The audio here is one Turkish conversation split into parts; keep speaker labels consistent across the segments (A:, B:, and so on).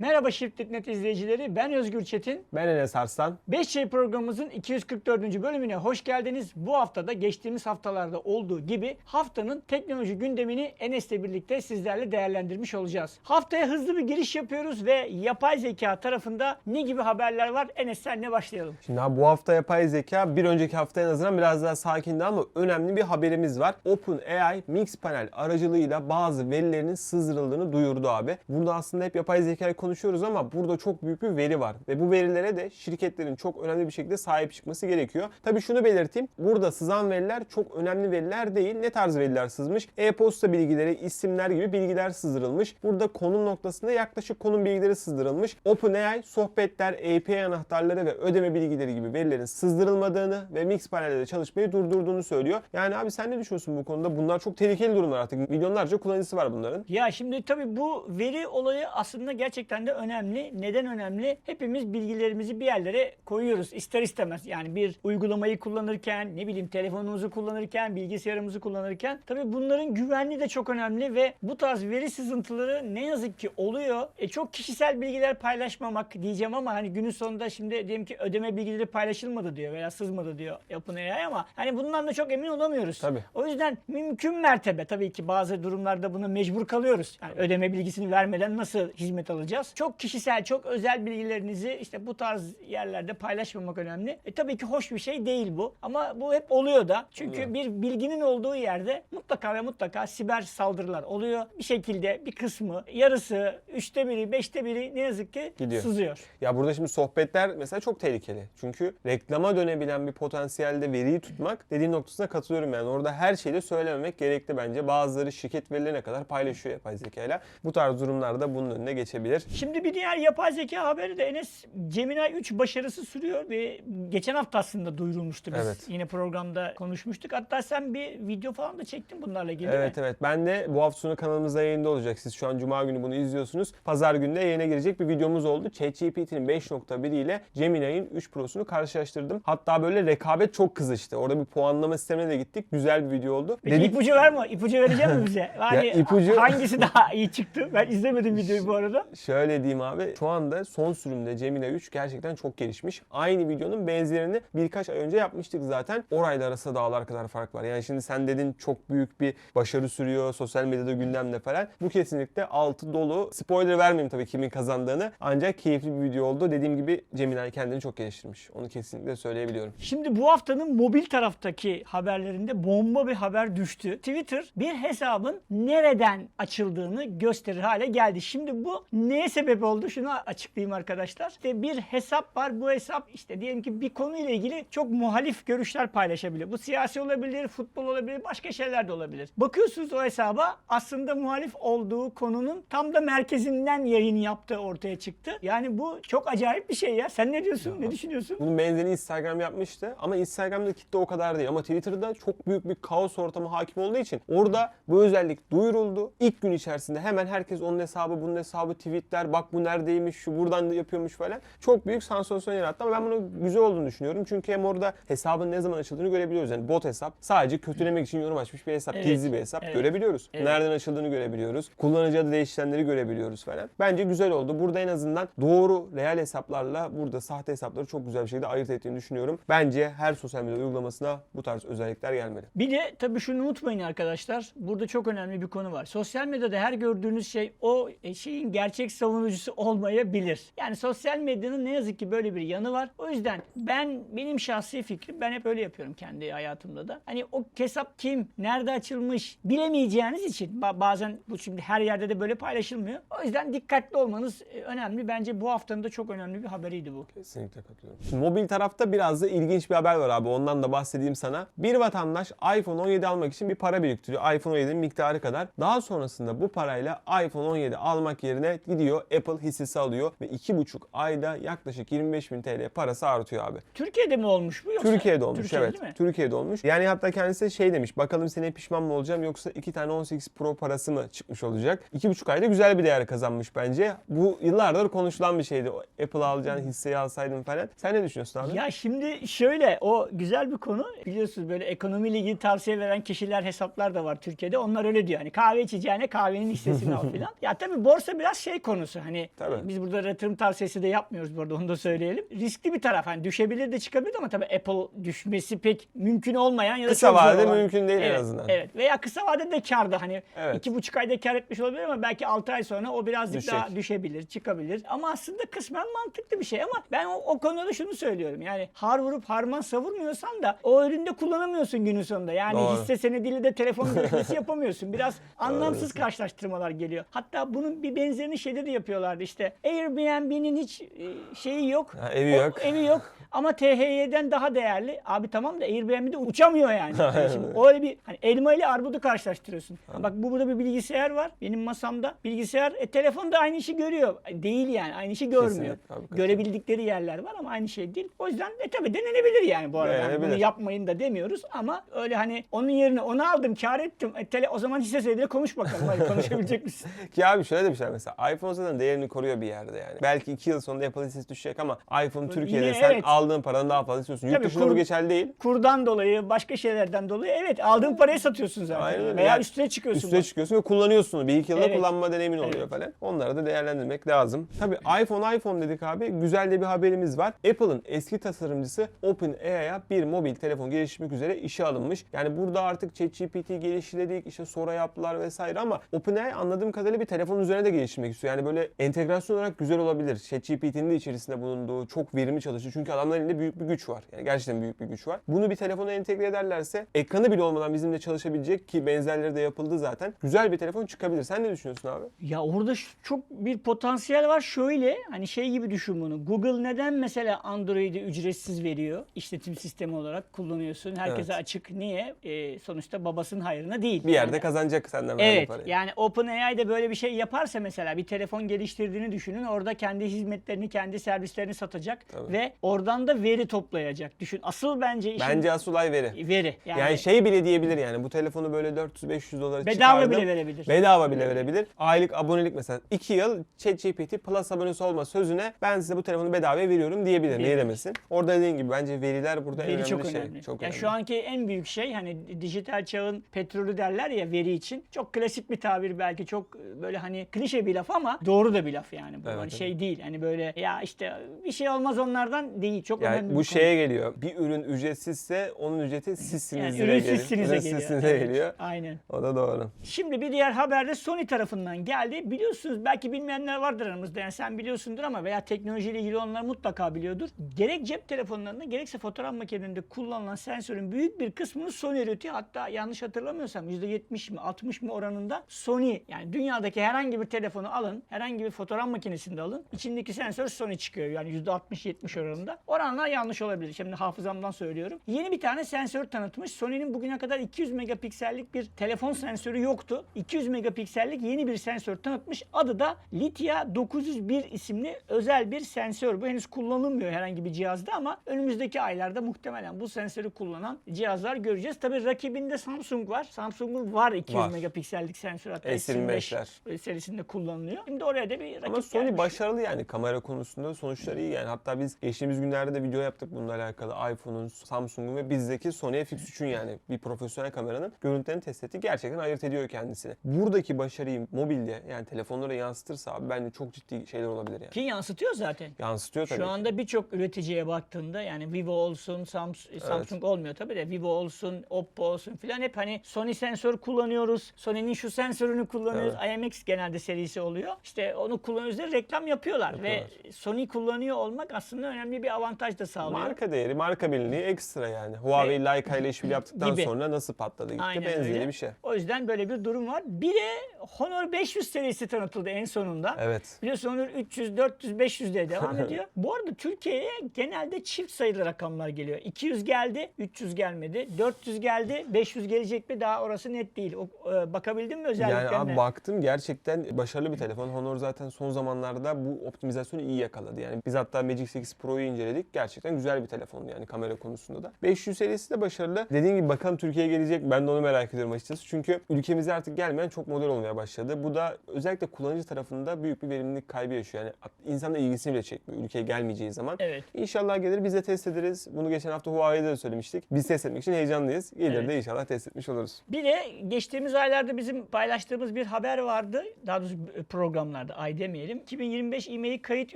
A: Merhaba Shift.net izleyicileri, ben Özgür Çetin.
B: Ben Enes Arslan.
A: 5 şey programımızın 244. bölümüne hoş geldiniz. Bu haftada geçtiğimiz haftalarda olduğu gibi haftanın teknoloji gündemini Enes'le birlikte sizlerle değerlendirmiş olacağız. Haftaya hızlı bir giriş yapıyoruz ve yapay zeka tarafında ne gibi haberler var? Enes senle başlayalım.
B: Şimdi abi bu hafta yapay zeka bir önceki haftaya nazaran biraz daha sakindi ama önemli bir haberimiz var. OpenAI Mixpanel aracılığıyla bazı verilerinin sızdırıldığını duyurdu abi. Burada aslında hep yapay zekayı konuşuyoruz ama burada çok büyük bir veri var. Ve bu verilere de şirketlerin çok önemli bir şekilde sahip çıkması gerekiyor. Tabii şunu belirteyim. Burada sızan veriler çok önemli veriler değil. Ne tarz veriler sızmış? E-posta bilgileri, isimler gibi bilgiler sızdırılmış. Burada konum noktasında yaklaşık konum bilgileri sızdırılmış. OpenAI sohbetler, API anahtarları ve ödeme bilgileri gibi verilerin sızdırılmadığını ve Mixpanel'de de çalışmayı durdurduğunu söylüyor. Yani abi sen ne düşünüyorsun bu konuda? Bunlar çok tehlikeli durumlar artık. Milyonlarca kullanıcısı var bunların.
A: Ya şimdi tabii bu veri olayı aslında gerçekten de önemli. Neden önemli? Hepimiz bilgilerimizi bir yerlere koyuyoruz ister istemez. Yani bir uygulamayı kullanırken, ne bileyim telefonumuzu kullanırken, bilgisayarımızı kullanırken tabii bunların güvenliği de çok önemli ve bu tarz veri sızıntıları ne yazık ki oluyor. E çok kişisel bilgiler paylaşmamak diyeceğim ama hani günün sonunda şimdi diyelim ki ödeme bilgileri paylaşılmadı diyor veya sızmadı diyor OpenAI ama hani bundan da çok emin olamıyoruz.
B: Tabii.
A: O yüzden mümkün mertebe tabii ki bazı durumlarda buna mecbur kalıyoruz. Yani ödeme bilgisini vermeden nasıl hizmet alacağız? Çok kişisel, çok özel bilgilerinizi işte bu tarz yerlerde paylaşmamak önemli. E tabii ki hoş bir şey değil bu. Ama bu hep oluyor da. Çünkü
B: Oluyor.
A: bir bilginin olduğu yerde mutlaka ve mutlaka siber saldırılar oluyor. Bir şekilde bir kısmı, yarısı, üçte biri, beşte biri ne yazık ki
B: Gidiyor.
A: sızıyor.
B: Ya burada şimdi sohbetler mesela çok tehlikeli. Çünkü reklama dönebilen bir potansiyelde veriyi tutmak dediğin noktasına katılıyorum yani. Orada her şeyi de söylememek gerekli bence. Bazıları şirket verilerine kadar paylaşıyor yapay zekayla. Bu tarz durumlarda bunun önüne geçebilir.
A: Şimdi bir diğer yapay zeka haberi de Enes Gemini 3 başarısı sürüyor ve geçen hafta aslında duyurulmuştu biz.
B: Evet.
A: Yine programda konuşmuştuk. Hatta sen bir video falan da çektin bunlarla ilgili değil mi?
B: Evet evet. Ben de bu hafta sonu kanalımızda yayında olacak. Siz şu an Cuma günü bunu izliyorsunuz. Pazar günü de yayına girecek bir videomuz oldu. ChatGPT'nin 5.1 ile Gemini'nin 3 Pro'sunu karşılaştırdım. Hatta böyle rekabet çok kızıştı. Orada bir puanlama sistemine de gittik. Güzel bir video oldu.
A: Peki
B: Dedik-
A: ipucu var mı? İpucu verecek mi bize? Yani
B: ipucu-
A: hangisi daha iyi çıktı? Ben izlemedim videoyu bu arada.
B: Şöyle diyeyim abi. Şu anda son sürümde Gemini 3 gerçekten çok gelişmiş. Aynı videonun benzerini birkaç ay önce yapmıştık zaten. Orayla arasında dağlar kadar fark var. Yani şimdi sen dedin çok büyük bir başarı sürüyor. Sosyal medyada gündemde falan. Bu kesinlikle altı dolu. Spoiler vermeyeyim tabii kimin kazandığını. Ancak keyifli bir video oldu. Dediğim gibi Gemini kendini çok geliştirmiş. Onu kesinlikle söyleyebiliyorum.
A: Şimdi bu haftanın mobil taraftaki haberlerinde bomba bir haber düştü. Twitter bir hesabın nereden açıldığını gösterir hale geldi. Şimdi bu neye sebep oldu? Şunu açıklayayım arkadaşlar. İşte bir hesap var. Bu hesap işte diyelim ki bir konuyla ilgili çok muhalif görüşler paylaşabilir. Bu siyasi olabilir, futbol olabilir, başka şeyler de olabilir. Bakıyorsunuz o hesaba aslında muhalif olduğu konunun tam da merkezinden yayın yaptığı ortaya çıktı. Yani bu çok acayip bir şey ya. Sen ne diyorsun? Ne düşünüyorsun?
B: Bunun benzerini Instagram yapmıştı ama Instagram'da kitle o kadar değil ama Twitter'da çok büyük bir kaos ortamı hakim olduğu için orada bu özellik duyuruldu. İlk gün içerisinde hemen herkes onun hesabı, bunun hesabı tweetler, bak bu neredeymiş, şu buradan da yapıyormuş falan. Çok büyük sansasyon yarattı ama ben bunun güzel olduğunu düşünüyorum. Çünkü hem orada hesabın ne zaman açıldığını görebiliyoruz. Yani bot hesap sadece kötülemek için yorum açmış bir hesap,
A: Evet,
B: gizli bir hesap
A: evet.
B: görebiliyoruz.
A: Evet.
B: Nereden açıldığını görebiliyoruz. Kullanıcı adı değiştirenleri görebiliyoruz falan. Bence güzel oldu. Burada en azından doğru real hesaplarla burada sahte hesapları çok güzel bir şekilde ayırt ettiğini düşünüyorum. Bence her sosyal medya uygulamasına bu tarz özellikler gelmeli.
A: Bir de tabii şunu unutmayın arkadaşlar. Burada çok önemli bir konu var. Sosyal medyada her gördüğünüz şey o e, şeyin gerçek savunucusu olmayabilir. Yani sosyal medyanın ne yazık ki böyle bir yanı var. O yüzden ben benim şahsi fikrim ben hep öyle yapıyorum kendi hayatımda da. Hani o hesap kim, nerede açılmış bilemeyeceğiniz için ba- bazen bu şimdi her yerde de böyle paylaşılmıyor. O yüzden dikkatli olmanız e, önemli. Bence bu haftanın da çok önemli bir haberiydi bu.
B: Kesinlikle katılıyorum. Mobil tarafta biraz da ilginç bir haber var abi. Ondan da bahsedeyim sana. Bir vatandaş iPhone 17 almak için bir para biriktiriyor. iPhone 17'nin miktarı kadar. Daha sonrasında bu parayla iPhone 17 almak yerine gidiyor Apple hissesi alıyor ve 2,5 ayda yaklaşık 25 bin TL parası artıyor abi.
A: Türkiye'de mi olmuş bu yoksa?
B: Türkiye'de olmuş
A: Türkiye'de
B: evet.
A: değil mi?
B: Türkiye'de olmuş. Yani hatta kendisi şey demiş. Bakalım seneye pişman mı olacağım yoksa iki tane 18 Pro parası mı çıkmış olacak? 2,5 ayda güzel bir değer kazanmış bence. Bu yıllardır konuşulan bir şeydi. Apple alacağın hisseyi alsaydın falan. Sen ne düşünüyorsun abi?
A: Ya şimdi şöyle o güzel bir konu. Biliyorsunuz böyle ekonomiyle ilgili tavsiye veren kişiler hesaplar da var Türkiye'de. Onlar öyle diyor. Hani kahve içeceğine kahvenin hissesini al filan. Ya tabii borsa biraz şey konusu. Kullanıyorsa hani
B: Tabii.
A: biz burada yatırım tavsiyesi de yapmıyoruz bu arada onu da söyleyelim. Riskli bir taraf hani düşebilir de çıkabilir ama tabii Apple düşmesi pek mümkün olmayan ya da
B: Kısa vadede
A: olan.
B: mümkün değil en
A: Evet,
B: azından.
A: Evet veya kısa vadede karda hani
B: Evet.
A: iki buçuk ayda kar etmiş olabilir ama belki 6 ay sonra o birazcık
B: Düşecek.
A: daha düşebilir, çıkabilir. Ama aslında kısmen mantıklı bir şey ama ben o, o konuda da şunu söylüyorum. Yani har vurup harman savurmuyorsan da o üründe kullanamıyorsun günün sonunda. Yani
B: Doğru.
A: hisse senediyle de telefon görüşmesi yapamıyorsun. Biraz anlamsız karşılaştırmalar geliyor. Hatta bunun bir benzerini şeyde de yapıyorlardı işte. Airbnb'nin hiç e, şeyi yok.
B: Ha, evi
A: O-
B: yok.
A: evi yok. Ama THY'den daha değerli. Abi tamam da Airbnb'de uçamıyor yani. Yani şimdi öyle bir hani elma ile armudu karşılaştırıyorsun. Bak bu burada bir bilgisayar var benim masamda. Bilgisayar e, telefon da aynı işi görüyor. Değil yani aynı işi görmüyor.
B: Hakikaten.
A: Görebildikleri yerler var ama aynı şey değil. O yüzden e tabii denenebilir yani bu arada. Yani bunu yapmayın da demiyoruz ama öyle hani onun yerine onu aldım kar ettim. E, tele, o zaman hisse senediyle konuş bakalım. Hadi konuşabilecek misin?
B: Ki abi şöyle de bir şey mesela iPhone zaten değerini koruyor bir yerde yani. Belki 2 yıl sonunda Apple hissesi düşecek ama iPhone Türkiye'de
A: Yine
B: sen
A: evet.
B: aldığın paranın daha fazla istiyorsun. Yurt
A: Tabii
B: dışında
A: kur-
B: bu geçerli değil.
A: Kurdan dolayı başka şeylerden dolayı evet aldığın parayı satıyorsun zaten.
B: Aynen öyle.
A: Veya
B: Yani
A: üstüne çıkıyorsun.
B: Üstüne
A: bak.
B: çıkıyorsun ve kullanıyorsun. Bir iki yılda
A: Evet.
B: kullanma deneyimin oluyor
A: Evet.
B: falan. Onları da değerlendirmek lazım. Tabii iPhone iPhone dedik abi. Güzel de bir haberimiz var. Apple'ın eski tasarımcısı OpenAI'ya bir mobil telefon geliştirmek üzere işe alınmış. Yani burada artık ChatGPT geliştirdik, işte Sora yaptılar vesaire ama OpenAI anladığım kadarıyla bir telefon üzerine de geliştirmek istiyor. Yani böyle entegrasyon olarak güzel olabilir. ChatGPT'nin de içerisinde bulunduğu çok verimli çalışıyor. Çünkü adamların elinde büyük bir güç var. Yani gerçekten büyük bir güç var. Bunu bir telefona entegre ederlerse ekranı bile olmadan bizimle çalışabilecek ki benzerleri de yapıldı zaten. Güzel bir telefon çıkabilir. Sen ne düşünüyorsun abi?
A: Ya orada çok bir potansiyel var. Şöyle hani şey gibi düşün bunu. Google neden mesela Android'i ücretsiz veriyor? İşletim sistemi olarak kullanıyorsun. Herkese
B: Evet.
A: açık. Niye? Ee, sonuçta babasının hayrına değil.
B: Bir yerde
A: Yani-
B: kazanacak senden
A: Evet
B: parayı.
A: yani OpenAI de böyle bir şey yaparsa mesela bir telefon geliştirdiğini düşünün. Orada kendi hizmetlerini, kendi servislerini satacak
B: Tabii.
A: ve oradan da veri toplayacak. Düşün asıl bence işin
B: Bence asıl ay veri.
A: veri.
B: Yani, şey bile diyebilir yani bu telefonu böyle 400-500 dolara
A: bedava
B: çıkardım.
A: bile verebilir.
B: Bedava bile verebilir. Aylık abonelik mesela 2 yıl ChatGPT Plus abonesi olma sözüne ben size bu telefonu bedavaya veriyorum diyebilir. Niye demesin? Orada dediğin gibi bence veriler burada en
A: Veri
B: önemli
A: çok
B: şey.
A: önemli.
B: Çok
A: ya
B: önemli.
A: şu anki en büyük şey hani dijital çağın petrolü derler ya veri için. Çok klasik bir tabir belki çok e, böyle hani klişe bir laf ama doğru da bir laf yani. Bu
B: Evet,
A: hani şey değil. Hani böyle ya işte bir şey olmaz onlardan değil. Çok önemli
B: Yani
A: bir
B: bu
A: konu.
B: şeye geliyor. Bir ürün ücretsizse onun ücreti sizsiniz
A: yani ürün
B: geliyor.
A: sizsinize
B: Ürün
A: geliyor.
B: sizsinize
A: Evet,
B: geliyor.
A: Aynen.
B: O da doğru.
A: Şimdi bir diğer haberde Sony tarafından geldi. Biliyorsunuz belki bilmeyenler vardır aramızda. Yani sen biliyorsundur ama veya teknolojiyle ilgili onlar mutlaka biliyordur. Gerek cep telefonlarında gerekse fotoğraf makinelerinde kullanılan sensörün büyük bir kısmını Sony üretiyor. Hatta yanlış hatırlamıyorsam %70 mi 60 mı oranında Sony yani dünyadaki herhangi bir telefonu alın, herhangi bir fotoğraf makinesinde alın. içindeki sensör Sony çıkıyor. Yani %60-70 oranında. Oranlar yanlış olabilir. Şimdi hafızamdan söylüyorum. Yeni bir tane sensör tanıtmış. Sony'nin bugüne kadar 200 megapiksellik bir telefon sensörü yoktu. 200 megapiksellik yeni bir sensör tanıtmış. Adı da Litia 901 isimli özel bir sensör. Bu henüz kullanılmıyor herhangi bir cihazda ama önümüzdeki aylarda muhtemelen bu sensörü kullanan cihazlar göreceğiz. Tabii rakibinde Samsung var. Samsung'un var 200
B: Var.
A: megapiksellik sensör hatta
B: S25'ler.
A: S25 serisinde kullanılıyor. Şimdi oraya da bir rakip
B: Ama Sony
A: gelmiş.
B: başarılı yani kamera konusunda sonuçları iyi yani. Hatta biz geçtiğimiz günlerde de video yaptık bununla alakalı. iPhone'un, Samsung'un ve bizdeki Sony FX3'ün yani bir profesyonel kameranın görüntülerini test ettik. Gerçekten ayırt ediyor kendisini. Buradaki başarıyı mobilde yani telefonlara yansıtırsa abi bence çok ciddi şeyler olabilir yani.
A: Ki yansıtıyor zaten.
B: Yansıtıyor tabii.
A: Şu anda birçok üreticiye baktığında yani Vivo olsun, Samsung, Samsung olmuyor tabii de Vivo olsun, Oppo olsun filan hep hani Sony sensör kullanıyoruz. Sony'nin şu sensörünü kullanıyoruz. IMX genelde serisi oluyor. İşte onu kullanıyoruz diye reklam yapıyorlar ve Sony kullanıyor olmak aslında önemli bir avantaj da sağlıyor.
B: Marka değeri, marka bilinirliği ekstra yani. Huawei Leica ile işbirliği yaptıktan
A: Gibi.
B: sonra nasıl patladı gitti
A: Aynen
B: benzeri
A: öyle.
B: bir şey.
A: O yüzden böyle bir durum var. Bir de Honor 500 serisi tanıtıldı en sonunda.
B: Evet.
A: Biliyorsun Honor 300, 400, 500 diye devam ediyor. Bu arada Türkiye'ye genelde çift sayılı rakamlar geliyor. 200 geldi, 300 gelmedi. 400 geldi, 500 gelecek mi daha orası net değil. O, e, bakabildin mi
B: Yani
A: özelliklerine?
B: abi baktım gerçekten başarılı bir telefon. Honor zaten son zamanlarda bu optimizasyonu iyi yakaladı. Yani biz hatta Magic 8 Pro'yu inceledik. Gerçekten güzel bir telefondu yani kamera konusunda da. 500 serisi de başarılı. Dediğim gibi bakalım Türkiye'ye gelecek. Ben de onu merak ediyorum açıkçası. Çünkü ülkemize artık gelmeyen çok model olmaya başladı. Bu da özellikle kullanıcı tarafında büyük bir verimlilik kaybı yaşıyor. Yani insanın ilgisini bile çekmiyor ülkeye gelmeyeceği zaman.
A: Evet.
B: İnşallah gelir biz de test ederiz. Bunu geçen hafta Huawei'de de söylemiştik. Biz test etmek için heyecanlıyız. Gelir
A: Evet.
B: de inşallah test etmiş oluruz.
A: Bir de geçtiğimiz aylarda bizim paylaştığımız bir haber vardı. Daha doğrusu programlar rakamlarda ay demeyelim. 2025 IMEI kayıt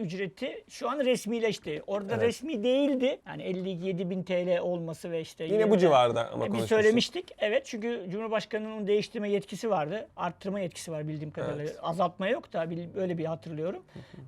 A: ücreti şu an resmileşti. Orada
B: Evet.
A: resmi değildi. Yani 57 bin TL olması ve işte
B: Yine bu
A: 20
B: civarda ama
A: E, Biz söylemiştik. Evet çünkü Cumhurbaşkanı'nın değiştirme yetkisi vardı. Arttırma yetkisi var bildiğim kadarıyla.
B: Evet.
A: Azaltma yok da öyle bir hatırlıyorum.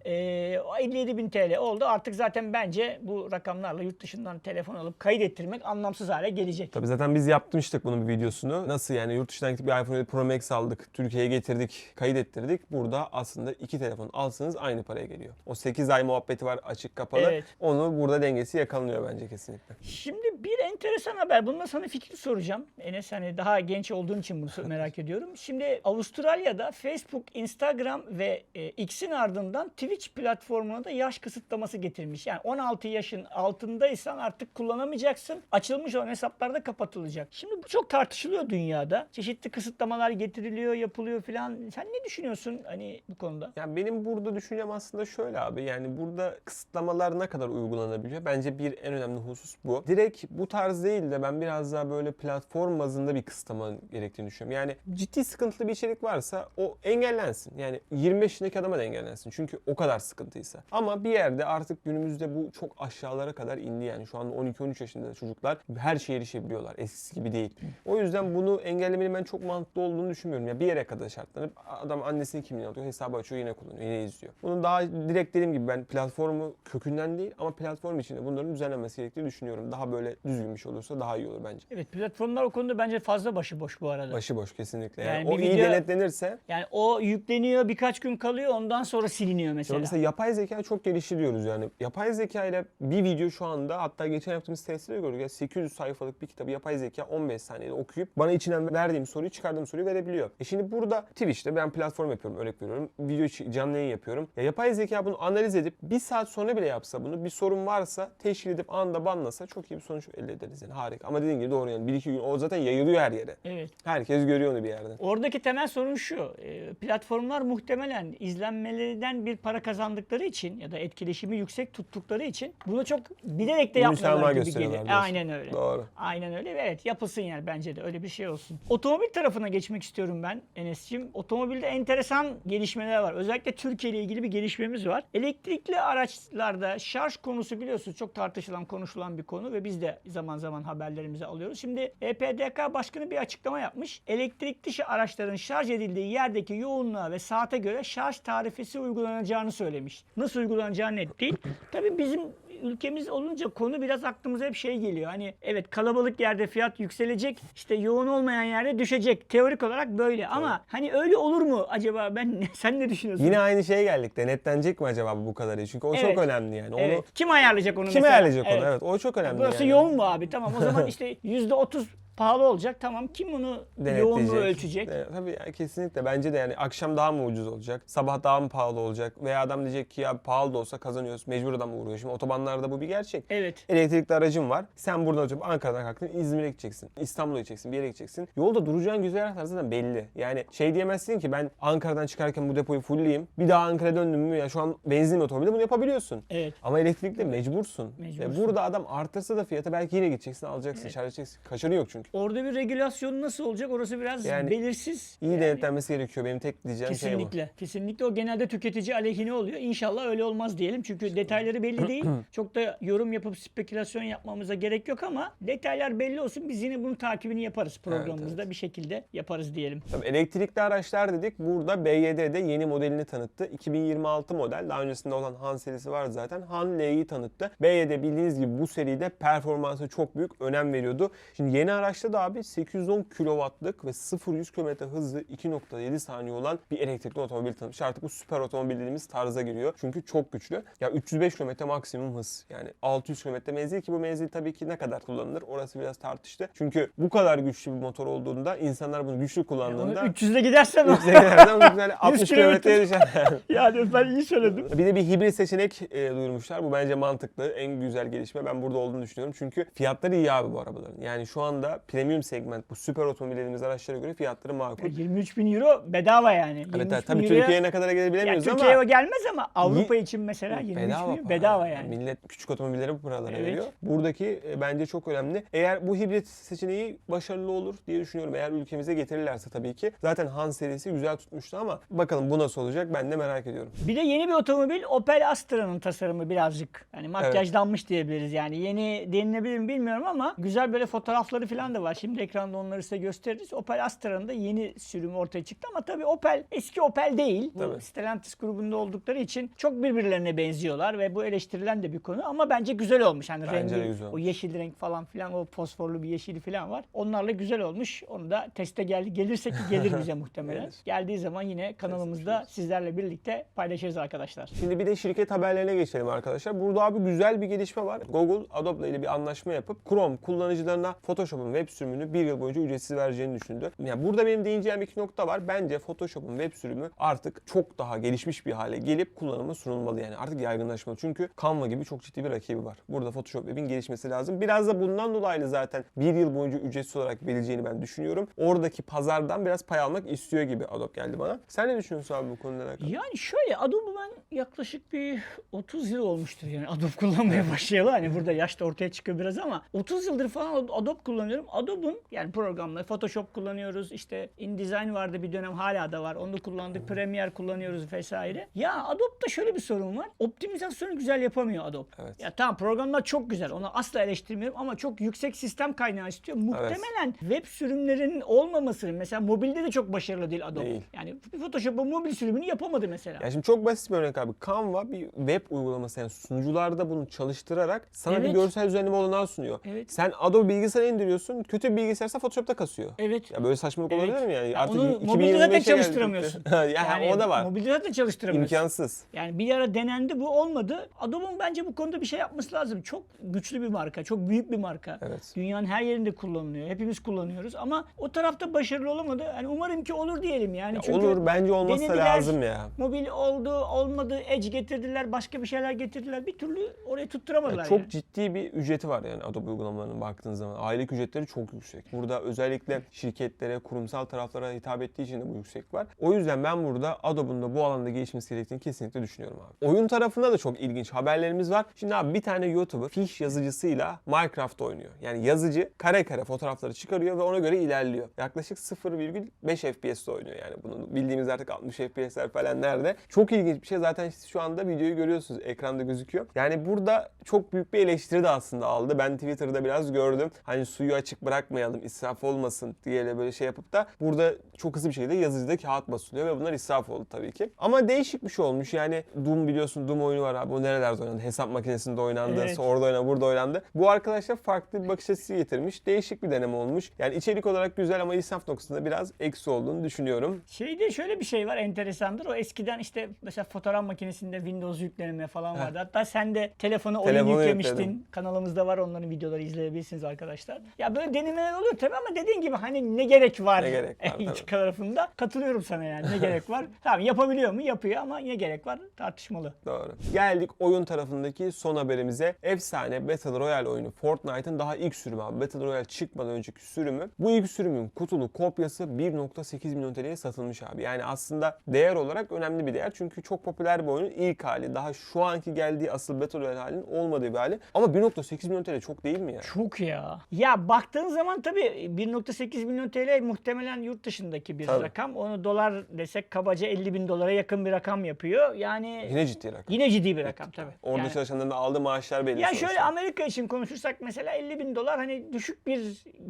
A: Ee, o 57 bin TL oldu. Artık zaten bence bu rakamlarla yurt dışından telefon alıp kayıt ettirmek anlamsız hale gelecek.
B: Tabii zaten biz yapmıştık bunun bir videosunu. Nasıl yani yurt dışından gidip bir iPhone 7 Pro Max aldık. Türkiye'ye getirdik, kayıt ettirdik. Burada aslında iki telefon alsanız aynı paraya geliyor. O 8 ay muhabbeti var açık kapalı.
A: Evet.
B: Onu burada dengesi yakalanıyor bence kesinlikle.
A: Şimdi bir enteresan haber. Bununla sana fikri soracağım. Enes hani daha genç olduğun için bunu merak ediyorum. Şimdi Avustralya'da Facebook, Instagram ve e, X'in ardından Twitch platformuna da yaş kısıtlaması getirmiş. Yani 16 yaşın altındaysan artık kullanamayacaksın. Açılmış olan hesaplar da kapatılacak. Şimdi bu çok tartışılıyor dünyada. Çeşitli kısıtlamalar getiriliyor, yapılıyor filan. Sen ne düşünüyorsun hani bu konuda?
B: Yani benim burada düşüncem aslında şöyle abi. Yani burada kısıtlamalar ne kadar uygulanabiliyor? Bence bir en önemli husus bu. Direkt bu tarz değil de ben biraz daha böyle platform bazında bir kısıtlama gerektiğini düşünüyorum. Yani ciddi sıkıntılı bir içerik varsa o engellensin. Yani 25 yaşındaki adama da engellensin. Çünkü o kadar sıkıntıysa. Ama bir yerde artık günümüzde bu çok aşağılara kadar indi yani. Şu an 12-13 yaşında çocuklar her şeye erişebiliyorlar. Eskisi gibi değil. O yüzden bunu engellemenin ben çok mantıklı olduğunu düşünmüyorum. Ya bir yere kadar şartlanıp adam annesinin kimliğini alıyor, hesabı açıyor yine kullanıyor, yine izliyor. Bunun daha direkt dediğim gibi ben platformu kökünden değil ama platform içinde bunların düzenlenmesi gerektiğini düşünüyorum. Daha böyle düzgün bir şey olursa daha iyi olur bence.
A: Evet platformlar o konuda bence fazla başıboş bu arada.
B: Başıboş kesinlikle. Yani,
A: Yani
B: o
A: bir
B: iyi
A: video-
B: denetlenirse
A: Yani o yükleniyor birkaç gün kalıyor ondan sonra siliniyor
B: Ya
A: mesela.
B: mesela yapay zeka çok geliştiriyoruz yani. Yapay zeka ile bir video şu anda hatta geçen yaptığımız testleri gördük. Ya 800 sayfalık bir kitabı yapay zeka 15 saniyede okuyup bana içinden verdiğim soruyu çıkardığım soruyu verebiliyor. E şimdi burada Twitch'te ben platform yapıyorum örnek veriyorum. Video canlı yayın yapıyorum. Ya yapay zeka bunu analiz edip bir saat sonra bile yapsa bunu bir sorun varsa teşkil edip anda banlasa çok iyi bir sonuç elde ederiz yani harika. Ama dediğin gibi doğru yani bir iki gün o zaten yayılıyor her yere.
A: Evet.
B: Herkes görüyor onu bir yerden.
A: Oradaki temel sorun şu. e, Platformlar muhtemelen izlenmelerden bir para kazandıkları için ya da etkileşimi yüksek tuttukları için bunu çok bilerek de yapmıyorlar gibi gelir.
B: diyorsun.
A: Aynen öyle.
B: Doğru.
A: Aynen öyle. ve Evet yapılsın yani bence de öyle bir şey olsun. Otomobil tarafına geçmek istiyorum ben Enes'ciğim. Otomobilde enteresan gelişmeler var. Özellikle Türkiye ile ilgili bir gelişmemiz var. Elektrikli araçlarda şarj konusu biliyorsunuz çok tartışılan konuşulan bir konu ve biz de zaman zaman haberlerimizi alıyoruz. Şimdi EPDK Başkanı bir açıklama yapmış. Elektrikli şi- araçların şarj edildiği yerdeki yoğunluğa ve saate göre şarj tarifesi uygulanacağını söylemiş. Nasıl uygulanacağı net değil. Tabii bizim ülkemiz olunca konu biraz aklımıza hep şey geliyor. Hani evet kalabalık yerde fiyat yükselecek, işte yoğun olmayan yerde düşecek. Teorik olarak böyle ama hani öyle olur mu acaba? Ben sen ne düşünüyorsun?
B: Yine aynı şeye geldik. Denetlenecek mi acaba bu kadar iyi? Çünkü o
A: Evet.
B: çok önemli yani. Onu
A: Evet. Kim ayarlayacak onu
B: Kim
A: mesela?
B: ayarlayacak onu? Evet, o çok önemli.
A: Burası
B: yani.
A: yoğun mu abi? Tamam o zaman işte %30 pahalı olacak. Tamam kim bunu yoğunluğu ölçecek?
B: Evet, tabii ya, kesinlikle. Bence de yani akşam daha mı ucuz olacak? Sabah daha mı pahalı olacak? Veya adam diyecek ki ya pahalı da olsa kazanıyoruz. Mecbur adam uğruyor. Şimdi otobanlarda bu bir gerçek.
A: Evet.
B: Elektrikli aracın var. Sen buradan oturup Ankara'dan kalktın İzmir'e gideceksin. İstanbul'a gideceksin. Bir yere gideceksin. Yolda duracağın güzergahlar zaten belli. Yani şey diyemezsin ki ben Ankara'dan çıkarken bu depoyu fullleyeyim. Bir daha Ankara'ya döndüm mü ya şu an benzin otomobilde bunu yapabiliyorsun.
A: Evet.
B: Ama elektrikli mecbursun.
A: Mecbursun.
B: Ve burada adam artırsa da fiyatı belki yine gideceksin alacaksın, edeceksin. Kaçarı yok çünkü.
A: Orada bir regülasyon nasıl olacak? Orası biraz
B: Yani
A: belirsiz.
B: İyi denetlenmesi gerekiyor. Benim tek diyeceğim şey bu.
A: Kesinlikle. Kesinlikle o genelde tüketici aleyhine oluyor. İnşallah öyle olmaz diyelim. Çünkü detayları belli değil. Çok da yorum yapıp spekülasyon yapmamıza gerek yok ama detaylar belli olsun. Biz yine bunun takibini yaparız programımızda. Bir şekilde yaparız diyelim.
B: Tabii elektrikli araçlar dedik. Burada BYD de yeni modelini tanıttı. 2026 model. Daha öncesinde olan Han serisi var zaten. Han L'yi tanıttı. BYD bildiğiniz gibi bu seride performansa çok büyük önem veriyordu. Şimdi yeni araçta da abi 810 kW'lık ve 0-100 km hızlı 2.7 saniye olan bir elektrikli otomobil tanıtmış. Artık bu süper otomobil dediğimiz tarza giriyor. Çünkü çok güçlü. Ya 305 km maksimum hız. Yani 600 km menzil ki bu menzil tabii ki ne kadar kullanılır? Orası biraz tartıştı. Çünkü bu kadar güçlü bir motor olduğunda insanlar bunu güçlü kullandığında
A: 300'de gidersen o.
B: Nereden güzel 60
A: kilometre.
B: kilometreye düşer.
A: yani ben iyi söyledim.
B: bir de bir hibrit seçenek e, duyurmuşlar. Bu bence mantıklı. En güzel gelişme ben burada olduğunu düşünüyorum. Çünkü fiyatları iyi abi bu arabaların. Yani şu anda premium segment bu süper otomobil dediğimiz araçlara göre fiyatları makul.
A: 23 bin euro bedava yani. 23
B: Evet, evet tabii
A: euroya-
B: Türkiye'ye ne kadar gelir
A: Türkiye'ye
B: ama
A: o gelmez ama Avrupa için mesela 23
B: bedava,
A: bin bedava yani.
B: Millet küçük otomobilleri bu paralara
A: Evet.
B: veriyor. Buradaki e, bence çok önemli. Eğer bu hibrit seçeneği başarılı olur diye düşünüyorum. Eğer ülkemize getirirlerse tabii ki. Zaten Han serisi güzel tutmuştu ama bakalım bu nasıl olacak ben de merak ediyorum.
A: Bir de yeni bir otomobil Opel Astra'nın tasarımı birazcık hani makyajlanmış diyebiliriz yani. Yeni denilebilir mi bilmiyorum ama güzel böyle fotoğrafları falan da var. Şimdi ekranda onları size gösteririz. Opel Astra'nın da yeni sürümü ortaya çıktı ama tabii Opel eski Opel değil. Bu
B: Tabii.
A: Stellantis grubunda oldukları için çok birbirlerine benziyorlar ve bu eleştirilen de bir konu ama bence güzel olmuş. Hani
B: Bence
A: rengi,
B: güzel
A: o yeşil renk falan filan o fosforlu bir yeşili falan var. Onlarla güzel olmuş. Onu da teste geldi. Gelirse ki gelir bize muhtemelen. Geldiği zaman yine kanalımızda sizlerle birlikte paylaşırız arkadaşlar.
B: Şimdi bir de şirket haberlerine geçelim arkadaşlar. Burada abi güzel bir gelişme var. Google Adobe ile bir anlaşma yapıp Chrome kullanıcılarına Photoshop'un web sürümünü bir yıl boyunca ücretsiz vereceğini düşündü. Yani burada benim değineceğim iki nokta var. Bence Photoshop'un web sürümü artık çok daha gelişmiş bir hale gelip kullanıma sunulmalı yani. Artık yaygınlaşmalı. Çünkü Canva gibi çok ciddi bir rakibi var. Burada Photoshop web'in gelişmesi lazım. Biraz da bundan dolayı zaten bir yıl boyunca ücretsiz olarak verileceğini ben düşünüyorum. Oradaki pazardan biraz pay almak istiyor gibi Adobe geldi bana. Sen ne düşünüyorsun abi bu alakalı?
A: Yani şöyle Adobe ben yaklaşık bir 30 yıl olmuştur yani Adobe kullanmaya başlayalı. Hani burada yaş da ortaya çıkıyor biraz ama 30 yıldır falan Adobe kullanıyorum. Adobe'un yani programları Photoshop kullanıyoruz. işte InDesign vardı bir dönem hala da var. Onu da kullandık. Premiere kullanıyoruz vesaire. Ya Adobe'da şöyle bir sorun var. Optimizasyonu güzel yapamıyor Adobe.
B: Evet.
A: Ya tamam programlar çok güzel. Onu asla eleştirmiyorum ama çok yüksek sistem kaynağı istiyor. Muhtemelen web sürümlerinin olmamasının mesela mobilde de çok başarılı değil Adobe.
B: Değil.
A: Yani Photoshop'un mobil sürümünü yapamadı mesela.
B: Ya şimdi çok basit bir örnek abi. Canva bir web uygulaması yani sunucularda bunu çalıştırarak sana bir
A: Evet.
B: görsel düzenleme olanağı sunuyor.
A: Evet.
B: Sen Adobe bilgisayara indiriyorsun. Kötü bir bilgisayarsa Photoshop'ta kasıyor.
A: Evet.
B: Ya böyle saçmalık
A: Evet.
B: olabilir mi yani?
A: Ya
B: Artık
A: onu
B: 2025'e
A: mobilde zaten çalıştıramıyorsun.
B: ya o da var.
A: Mobilde zaten çalıştıramıyorsun.
B: İmkansız.
A: Yani bir ara denendi bu olmadı. Adobe'un bence bu konuda bir şey yapması lazım. Çok güçlü bir marka, çok büyük bir marka.
B: Evet.
A: Dünyanın her yerinde kullanılıyor. Hepimiz kullanıyoruz ama o tarafta başarılı olamadı. Yani umarım ki olur diyelim yani.
B: Ya
A: Çünkü
B: olur bence olması
A: denediler,
B: lazım ya.
A: Mobil oldu, olmadı, Edge getirdiler, başka bir şeyler getirdiler. Bir türlü oraya tutturamadılar.
B: Ya çok
A: yani.
B: ciddi bir ücreti var yani Adobe uygulamalarının baktığın zaman. Aylık ücretleri çok yüksek. Burada özellikle şirketlere, kurumsal taraflara hitap ettiği için de bu yüksek var. O yüzden ben burada Adobe'un da bu alanda gelişmesi gerektiğini kesinlikle düşünüyorum abi. Oyun tarafında da çok ilginç haberlerimiz var. Şimdi abi bir tane YouTuber Fish yazıcısıyla Minecraft oynuyor. Yani yazıcı kare kare fotoğrafları çıkarıyor ve ona göre ilerliyor. Yaklaşık 0,5 FPS'te oynuyor yani. Bunu bildiğimiz artık 60 FPS'ler falan nerede. Çok ilginç bir şey. Zaten şu anda videoyu görüyorsunuz. Ekranda gözüküyor. Yani burada çok büyük bir eleştiri de aslında aldı. Ben Twitter'da biraz gördüm. Hani suyu açık bırakmayalım, israf olmasın diye böyle şey yapıp da burada çok hızlı bir şekilde yazıcıda kağıt basılıyor ve bunlar israf oldu tabii ki. Ama değişik bir şey olmuş. Yani Doom biliyorsun Doom oyunu var abi. O nerelerde oynandı? Hesap makinesinde oynandı.
A: Evet.
B: Orada oynandı, burada oynandı. Bu arkadaşlar farklı bir bakış açısı getirmiş. Değişik bir deneme olmuş. Yani içerik olarak güzel ama israf noktasında biraz eksi olduğunu düşünüyorum.
A: Şeyde şöyle bir şey var enteresandır. O eskiden işte mesela fotoğraf makinesinde Windows yüklenme falan vardı. Hatta sen de telefona oyun
B: Telefonu
A: yüklemiştin.
B: yükledim.
A: Kanalımızda var onların videoları izleyebilirsiniz arkadaşlar. Ya böyle denemeler oluyor tabii ama dediğin gibi hani ne gerek var?
B: Ne gerek var, tabii.
A: tarafında katılıyorum sana yani. Ne gerek var? tamam yapabiliyor mu? Yapıyor ama ne gerek var? Tartışmalı.
B: Doğru. Geldik oyun tarafındaki son haberimize. Efsane Battle Royale oyunu Fortnite'ın daha ilk sürümü abi. Battle Royale çıkmadan önceki sürümü. Bu ilk sürümün kutulu kopyası 1.8 milyon TL'ye satılmış abi. Yani aslında değer olarak önemli bir değer. Çünkü çok popüler bir oyunun ilk hali. Daha şu anki geldiği asıl Battle Royale halinin olmadığı bir hali. Ama 1.8 milyon TL çok değil mi ya?
A: Çok ya. Ya baktığın zaman tabii 1.8 milyon TL muhtemelen yurt dışındaki bir
B: Tabii.
A: rakam. Onu dolar desek kabaca 50 bin dolara yakın bir rakam yapıyor. Yani
B: Yine ciddi rakam.
A: yine ciddi bir rakam tabii.
B: Orada
A: Yani-
B: çalışanların aldığı maaşlar belli
A: ya
B: sonuçta.
A: şöyle Amerika için konuşursak mesela 50 bin dolar hani düşük bir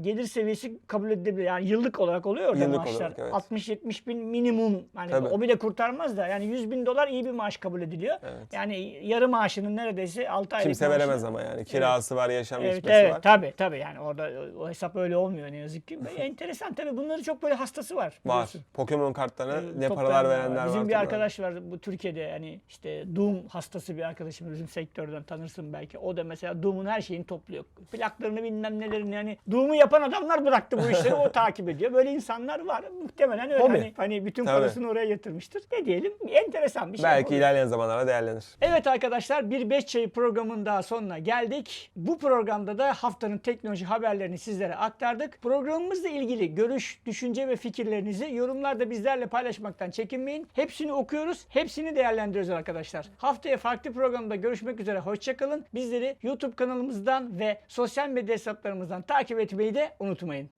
A: gelir seviyesi kabul edilebilir. Yani yıllık olarak oluyor orada
B: Yıllık
A: maaşlar.
B: olarak, evet.
A: 60-70 bin minimum. Hani
B: Tabii.
A: o bile kurtarmaz da yani 100 bin dolar iyi bir maaş kabul ediliyor.
B: Evet.
A: Yani yarı maaşının neredeyse 6 aylık
B: Kimse
A: maaşı.
B: veremez ama yani. Kirası var, yaşam
A: Evet, evet
B: var.
A: tabii tabii yani orada o hesap öyle olmuyor ne yazık ki. Enteresan tabii bunların çok böyle hastası var.
B: Var.
A: biliyorsun.
B: Pokemon kartlarına
A: Ee,
B: ne paralar verenler var.
A: Bizim bir arkadaş var bu Türkiye'de hani işte Doom hastası bir arkadaşım bizim sektörden tanırsın belki. O da mesela Doom'un her şeyini topluyor. Plaklarını bilmem nelerini hani Doom'u yapan adamlar bıraktı bu işleri o takip ediyor. Böyle insanlar var. Muhtemelen öyle
B: Hobi.
A: hani, hani bütün
B: Tabii.
A: parasını oraya yatırmıştır. Ne diyelim? Enteresan bir şey.
B: Belki
A: Hobi.
B: ilerleyen zamanlarda değerlenir.
A: Evet arkadaşlar bir 5 çayı programının daha sonuna geldik. Bu programda da haftanın teknoloji haberlerini sizlere aktardık. Programımızla ilgili görüş, düşünce ve fikirlerinizi yorumlarda bizlerle paylaşmaktan çekinmeyin. Hepsini okuyoruz, hepsini değerlendiriyoruz arkadaşlar. Haftaya farklı programda görüşmek üzere. Hoşçakalın. Bizleri YouTube kanalımızdan ve sosyal medya hesaplarımızdan takip etmeyi de unutmayın.